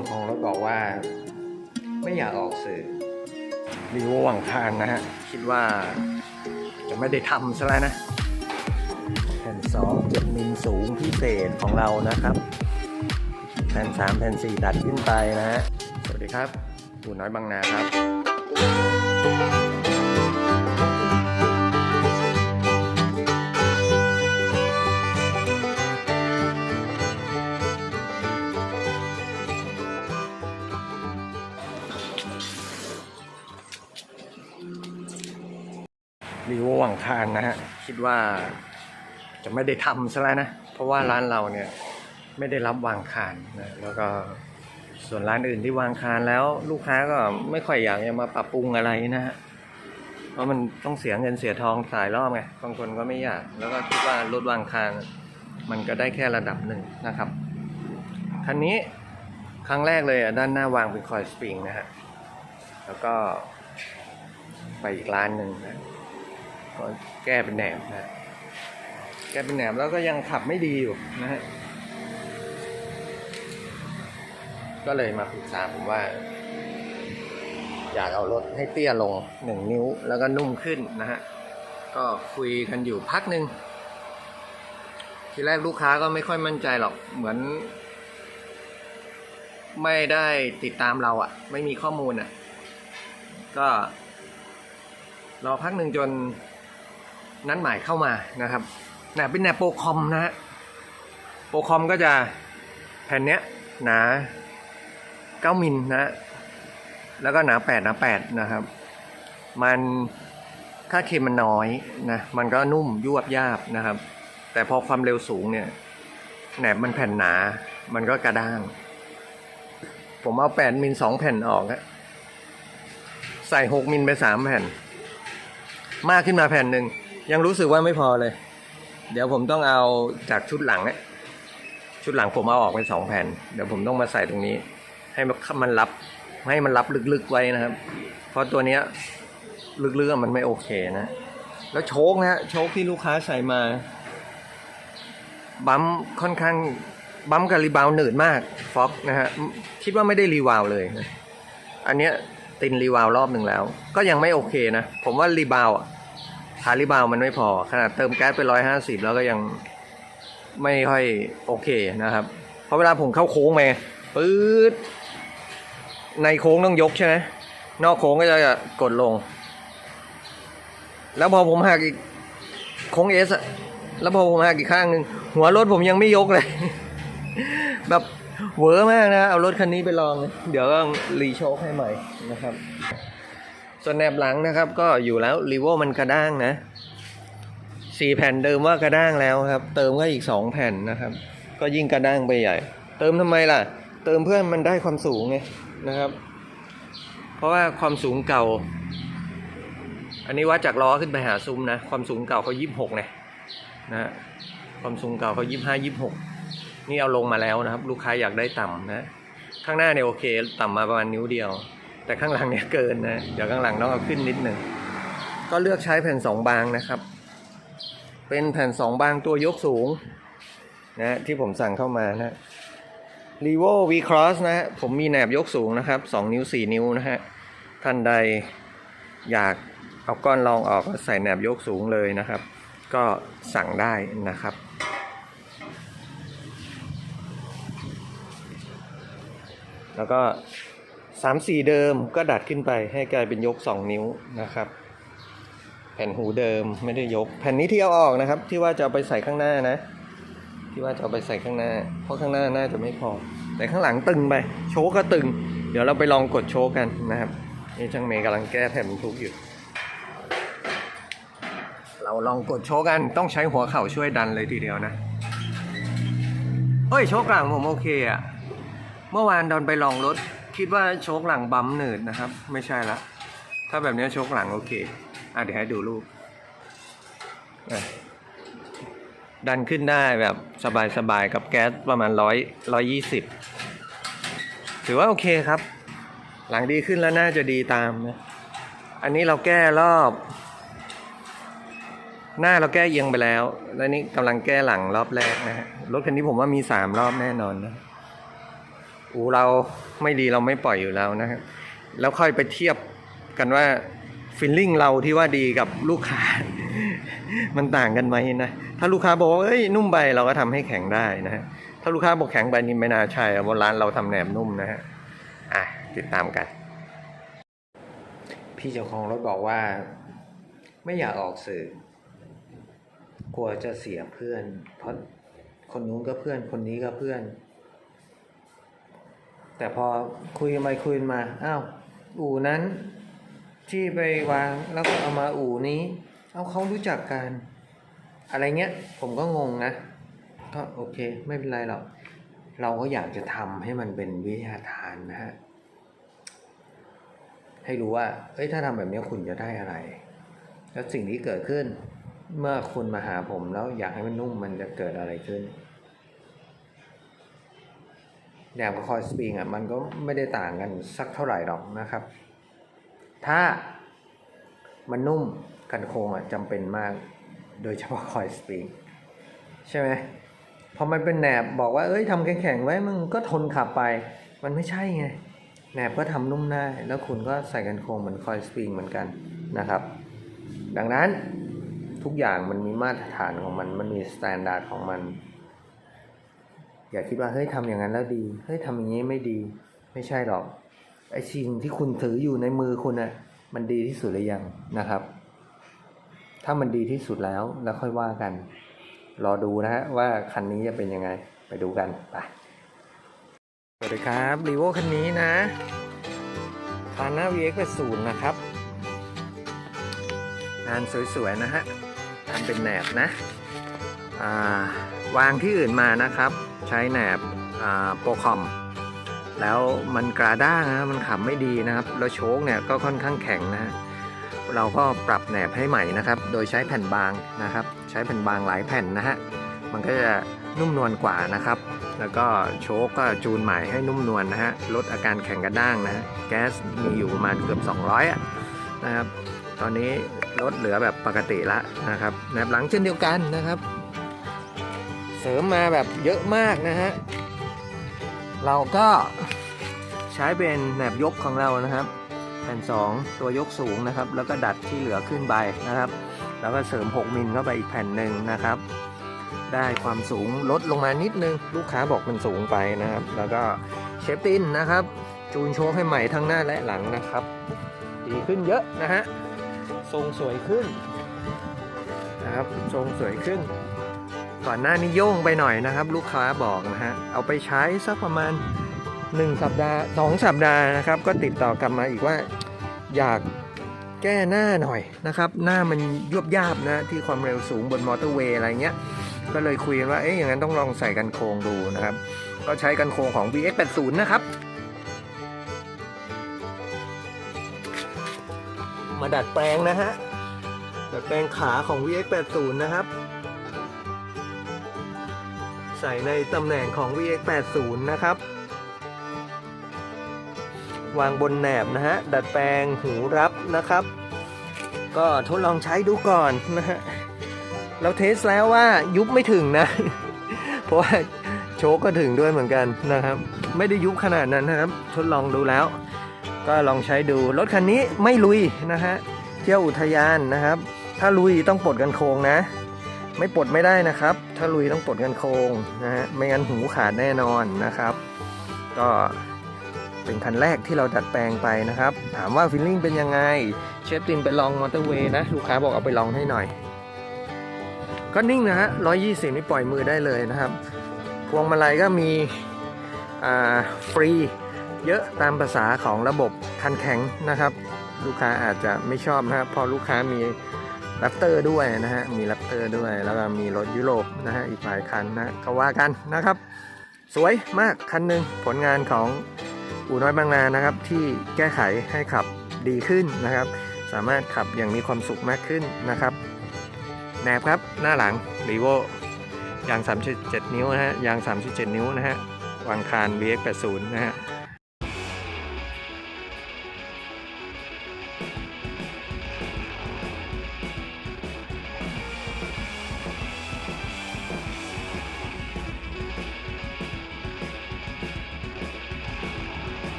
จ้าของรถบอกว่า ไม่อยากออกสื่อรีวิวหวังทานนะฮะ คิดว่าจะไม่ได้ทำซะแล้วนะ แผ่นสองเจ็ดมิลสูงพิเศษของเรานะครับ แผ่นสามแผ่นสี่ดัดขึ้นไปนะฮะ สวัสดีครับปู่น้อยบางนาครับ คานนะฮะคิดว่าจะไม่ได้ทำซะแล้วนะ เพราะว่าร้านเราเนี่ยไม่ได้รับวางคานนะแล้วก็ส่วนร้านอื่นที่วางคานแล้วลูกค้าก็ไม่ค่อยอยากจะมาปรับปรุงอะไรนะฮะเพราะมันต้องเสียเงินเสียทองสายรอบไงบางคนก็ไม่อยาก แล้วก็คิดว่ารถวางคานมันก็ได้แค่ระดับหนึ่งนะครับคันนี้ครั้งแรกเลยอะด้านหน้าวางเป็นคอยสปริงนะฮะแล้วก็ไปอีกร้านหนึ่งนะ ก็แก้เป็นแหนมนะแก้เป็นแหนมแล้วก็ยังขับไม่ดีอยู่นะฮะก็เลยมาปรึกษาผมว่า อยากเอารถให้เตี้ยลงหนึ่งนิ้วแล้วก็นุ่มขึ้นนะฮะก็คุยกันอยู่พักหนึ่งทีแรกลูกค้าก็ไม่ค่อยมั่นใจหรอกเหมือน ไม่ได้ติดตามเราอะ่ะ ไม่มีข้อมูลอะ่ะ ก็ รอพักหนึ่งจน นัดหมายเข้ามานะครับแหนบเป็นแหนบโปรคอมนะฮะโปรคอมก็จะแผ่นเนี้ยหนา9มิลนะ แล้วก็หนา8หนา8นะครับ มันค่าเคมันน้อยนะมันก็นุ่มยวบยาบนะครับ แต่พอความเร็วสูงเนี่ยแหนบมันแผ่นหนา มันก็กระด้าง ผมเอา8มิล2แผ่นออกฮะใส่6มิลไป3แผ่น มากขึ้นมาแผ่นหนึ่ง ยังรู้สึกว่าไม่พอเลย เดี๋ยวผมต้องเอาจากชุดหลังเนี่ยชุดหลังผมเอาออกไปสองแผ่น เดี๋ยวผมต้องมาใส่ตรงนี้ ให้มันรับให้มันรับลึกๆไว้นะครับ เพราะตัวเนี้ยลึกๆอมันไม่โอเคนะ แล้วโชคนะฮะโชคที่ลูกค้าใส่มา บัมค่อนข้างบัมกับรีบาวหนืดมากฟ็อกนะฮะคิดว่าไม่ได้รีวาวเลยนะอันเนี้ยตินรีวาวรอบหนึ่งแล้ว ก็ยังไม่โอเคนะ ผมว่ารีบาวอะ ขารีบาวมันไม่พอ ขนาดเติมแก๊สไปร้อยห้าสิบแล้วก็ยังไม่ค่อยโอเคนะครับ เพราะเวลาผมเข้าโค้งไปปื๊ดในโค้งต้องยกใช่ไหมนอกโค้งก็จะกดลง แล้วพอผมหักอีกโค้งเอสแล้วพอผมหักอีกข้างหนึ่งหัวรถผมยังไม่ยกเลย แบบเวอร์มากนะ เอารถคันนี้ไปลอง เดี๋ยวก็รีโชคให้ใหม่นะครับ ส่วนแนบหลังนะครับก็อยู่แล้วรีโวมันกระด้างนะสี่แผ่นเดิมว่ากระด้างแล้วครับ เติมก็อีกสองแผ่นนะครับ ก็ยิ่งกระด้างไปใหญ่ เติมทำไมล่ะ เติมเพื่อมันได้ความสูงไงนะครับ เพราะว่าความสูงเก่า อันนี้วัดจากล้อขึ้นไปหาซุ้มนะความสูงเก่าเขายี่สิบหกเนี่ยนะฮะความสูงเก่าเขายี่สิบห้ายี่สิบหกนี่เอาลงมาแล้วนะครับ ลูกค้าอยากได้ต่ำนะ ข้างหน้าเนี่ยโอเค ต่ำมาประมาณนิ้วเดียว แต่ข้างหลังเนี่ยเกินนะ เดี๋ยวข้างหลังต้องเอาขึ้นนิดหนึ่ง ก็เลือกใช้แผ่นสองบางนะครับ เป็นแผ่นสองบางตัวยกสูงนะที่ผมสั่งเข้ามานะ r e v o V Cross นะฮะผมมีแหนบยกสูงนะครับสองนิ้วสี่นิ้วนะฮะท่านใดอยากเอาก้อนรองออกก็ใส่แหนบยกสูงเลยนะครับ ก็สั่งได้นะครับแล้วก็ สามสี่เดิมก็ดัดขึ้นไปให้กลายเป็นยกสองนิ้วนะครับ แผ่นหูเดิมไม่ได้ยก แผ่นนี้ที่เอาออกนะครับ ที่ว่าจะเอาไปใส่ข้างหน้านะ ที่ว่าจะเอาไปใส่ข้างหน้า เพราะข้างหน้าน่าจะไม่พอ แต่ข้างหลังตึงไป โชว์ก็ตึง เดี๋ยวเราไปลองกดโชว์กันนะครับนี่ช่างเมย์กำลังแก้แผ่นทุกอยู่ เราลองกดโชว์กันต้องใช้หัวเข่าช่วยดันเลยทีเดียวนะเฮ้ยโชว์กลางผมโอเคอะเมื่อวานตอนไปลองรถ คิดว่าโชคหลังบัมป์หนืดนะครับ ไม่ใช่ละ ถ้าแบบนี้โชคหลังโอเค อะเดี๋ยวให้ดูรูป ดันขึ้นได้แบบสบายๆกับแก๊สประมาณร้อยร้อยยี่สิบถือว่าโอเคครับ หลังดีขึ้นแล้วน่าจะดีตามนะ อันนี้เราแก้รอบ หน้าเราแก้เอียงไปแล้ว แล้วนี่กำลังแก้หลังรอบแรกนะฮะ รถคันนี้ผมว่ามีสามรอบแน่นอนนะ อูเราไม่ดีเราไม่ปล่อยอยู่แล้วนะครับแล้วค่อยไปเทียบกันว่าฟิลลิ่งเราที่ว่าดีกับลูกค้า มันต่างกันไหมนะถ้าลูกค้าบอกว่าเอ้ยนุ่มไปเราก็ทำให้แข็งได้นะฮะถ้าลูกค้าบอกแข็งไปนี่ไม่น่าใช่อะเพราะร้านเราทำแหนมนุ่มนะฮะอะติดตามกัน พี่เจ้าของรถบอกว่า ไม่อยากออกสื่อกลัวจะเสียเพื่อน เพราะคนนู้นก็เพื่อนคนนี้ก็เพื่อน แต่พอคุยไปคุยมาอ้าวอู่นั้น ที่ไปวางแล้วก็เอามาอู่นี้ เอาเขารู้จักกัน อะไรเงี้ยผมก็งงนะ ก็โอเคไม่เป็นไรหรอกเราก็อยากจะทำให้มันเป็นวิทยาทานนะฮะให้รู้ว่าเอ้ยถ้าทำแบบนี้คุณจะได้อะไร แล้วสิ่งที่เกิดขึ้น เมื่อคุณมาหาผมแล้วอยากให้มันนุ่มมันจะเกิดอะไรขึ้น แนวกับคอยสปริงอะมันก็ไม่ได้ต่างกันสักเท่าไหร่หรอกนะครับ ถ้ามันนุ่มกันโครงอะจำเป็นมากโดยเฉพาะคอยสปริงใช่ไหมพอมันเป็นแหนบบอกว่าเอ้ยทำแข็งๆไว้มึงก็ทนขับไป มันไม่ใช่ไงแหนบก็ทำนุ่มได้แล้วคุณก็ใส่กันโครงเหมือนคอยสปริงเหมือนกันนะครับ ดังนั้นทุกอย่างมันมีมาตรฐานของมันมันมีสแตนดาร์ดของมัน อย่าคิดว่าเฮ้ยทำอย่างนั้นแล้วดีเฮ้ยทำอย่างนี้ไม่ดี ไม่ใช่หรอกไอ้สิ่งที่คุณถืออยู่ในมือคุณน่ะมันดีที่สุดหรือยังนะครับ ถ้ามันดีที่สุดแล้วแล้วค่อยว่ากัน รอดูนะฮะว่าคันนี้จะเป็นยังไงไปดูกันไปสวัสดีครับรีโวคันนี้นะคาน่า VX 80นะครับงานสวยๆนะฮะทำเป็นแหนบนะ อ่าวางที่อื่นมานะครับ ใช้แหนบโปรคอม แล้วมันกระด้างนะมันขับไม่ดีนะครับ แล้วโชคเนี่ยก็ค่อนข้างแข็งนะเราก็ปรับแหนบให้ใหม่นะครับ โดยใช้แผ่นบางนะครับ ใช้แผ่นบางหลายแผ่นนะฮะมันก็จะนุ่มนวลกว่านะครับ แล้วก็โชคก็จูนใหม่ให้นุ่มนวลนะฮะลดอาการแข็งกระด้างนะฮะแก๊สมีอยู่ประมาณเกือบ 200อะนะครับ ตอนนี้ลดเหลือแบบปกติละนะครับแหนบหลังเช่นเดียวกันนะครับ เสริมมาแบบเยอะมากนะฮะ เราก็ใช้เป็นแหนบยกของเรานะครับ แผ่น 2 ตัวยกสูงนะครับ แล้วก็ดัดที่เหลือขึ้นไปนะครับ แล้วก็เสริม 6 มิลเข้าไปอีกแผ่นหนึ่งนะครับ ได้ความสูงลดลงมานิดนึง ลูกค้าบอกมันสูงไปนะครับ แล้วก็เชฟตินนะครับ จูนโชคให้ใหม่ทั้งหน้าและหลังนะครับ ดีขึ้นเยอะนะฮะทรงสวยขึ้นนะครับทรงสวยขึ้น ก่อนหน้านี้โย่งไปหน่อยนะครับ ลูกค้าบอกนะฮะเอาไปใช้สักประมาณ 1 สัปดาห์ 2 สัปดาห์นะครับ ก็ติดต่อกลับมาอีกว่าอยากแก้หน้าหน่อยนะครับ หน้ามันยวบยาบนะที่ความเร็วสูงบนมอเตอร์เวย์อะไรเงี้ยก็เลยคุยกันว่าเอ๊ะอย่างนั้นต้องลองใส่กันโครงดูนะครับ ก็ใช้กันโครงของ VX80 นะครับ มาดัดแปลงนะฮะดัดแปลงขาของ VX80 นะครับ ใส่ในตำแหน่งของ VX80 นะครับ วางบนแหนบนะฮะ ดัดแปลงหูรับนะครับ ก็ทดลองใช้ดูก่อนนะฮะ เราเทสแล้วว่ายุบไม่ถึงนะ เพราะว่าโชคก็ถึงด้วยเหมือนกันนะครับ ไม่ได้ยุบขนาดนั้นนะครับ ทดลองดูแล้ว ก็ลองใช้ดู รถคันนี้ไม่ลุยนะฮะ เที่ยวอุทยานนะครับ ถ้าลุยต้องปลดกันโครงนะ ไม่ปลดไม่ได้นะครับ ถ้าลุยต้องปลดกันโครงนะฮะไม่งั้นหูขาดแน่นอนนะครับ ก็เป็นคันแรกที่เราดัดแปลงไปนะครับ ถามว่าฟีลลิ่งเป็นยังไง เชฟตินไปลองมอเตอร์เวย์นะลูกค้าบอกเอาไปลองให้หน่อย ก็นิ่งนะฮะ120นี่ปล่อยมือได้เลยนะครับ พวงมาลัยก็มีอ่าฟรีเยอะตามภาษาของระบบคันแข็งนะครับ ลูกค้าอาจจะไม่ชอบนะครับเพอลูกค้ามี แรปเตอร์ด้วยนะฮะ มีแรปเตอร์ด้วย แล้วก็มีรถยุโรปนะฮะ อีกหลายคันนะก็ว่ากันนะครับ สวยมากคันหนึ่งผลงานของอู่น้อยบางนานะครับ ที่แก้ไขให้ขับดีขึ้นนะครับ สามารถขับอย่างมีความสุขมากขึ้นนะครับแหนบครับหน้าหลังรีโวยาง 37 นิ้วนะฮะยาง 37 นิ้วนะฮะวางคาน VX80 นะฮะ